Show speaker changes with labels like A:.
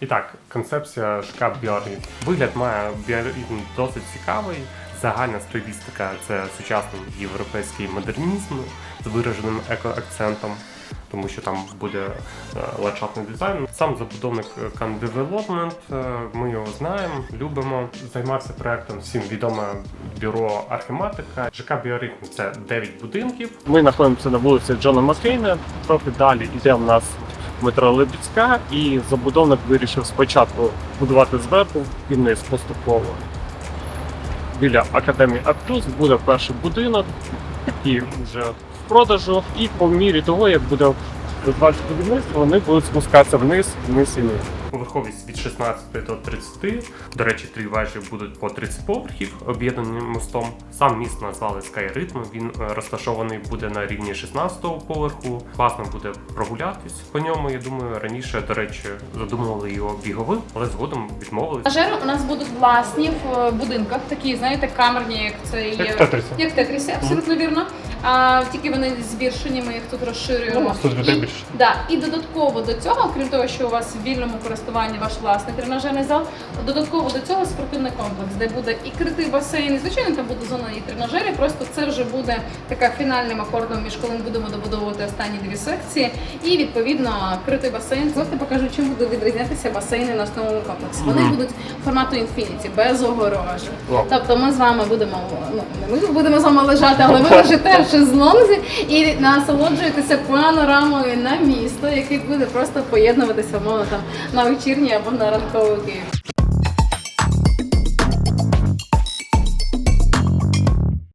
A: І так, концепція ЖК Біоритм. Вигляд має біоритм досить цікавий. Загальна стилістика це сучасний європейський модернізм з вираженим екоакцентом, тому що там буде е, ландшафтний дизайн. Сам забудовник е, Can Development, е, ми його знаємо, любимо. Займався проектом всім відоме бюро Архематика. ЖК Біоритм це 9 будинків. Ми знаходимося на вулиці Джона Маккейна. Трохи далі йде в нас метро Лебідська, і забудовник вирішив спочатку будувати зверху і вниз поступово. Біля Академії Артус буде перший будинок, який вже в продажу, і по мірі того, як буде розвиватися будівництво, вони будуть спускатися вниз, вниз і вниз. Поверховість від 16 до 30. До речі, три вежі будуть по 30 поверхів, об'єднані мостом. Сам міст назвали Skyrhythm, Він е, розташований буде на рівні 16-го поверху. Класно буде прогулятись по ньому. Я думаю, раніше, до речі, задумували його біговим, але згодом відмовились.
B: Тренажери у нас будуть власні в е, будинках, такі, знаєте, камерні, як це є.
A: Як в Тетрісі.
B: Як в Тетрісі, абсолютно вірно. А тільки вони збільшені, ми їх тут розширюємо.
A: Ну, тут людей
B: і,
A: більше.
B: Да, і додатково до цього, крім того, що у вас в вільному користуванні ваш власний тренажерний зал, додатково до цього спортивний комплекс, де буде і критий басейн, і звичайно там буде зона і тренажерів. Просто це вже буде така фінальним акордом, між коли ми будемо добудовувати останні дві секції. І відповідно критий басейн. Я покажу, чим буде відрізнятися басейни на основному комплексі. Вони будуть формату інфініті, без огорожі. Тобто ми з вами будемо, ну не ми будемо з вами лежати, але ви лежите в шезлонзі і насолоджуєтеся панорамою на місто, який буде просто поєднуватися умовно там на вечірній або на ранковий Київ.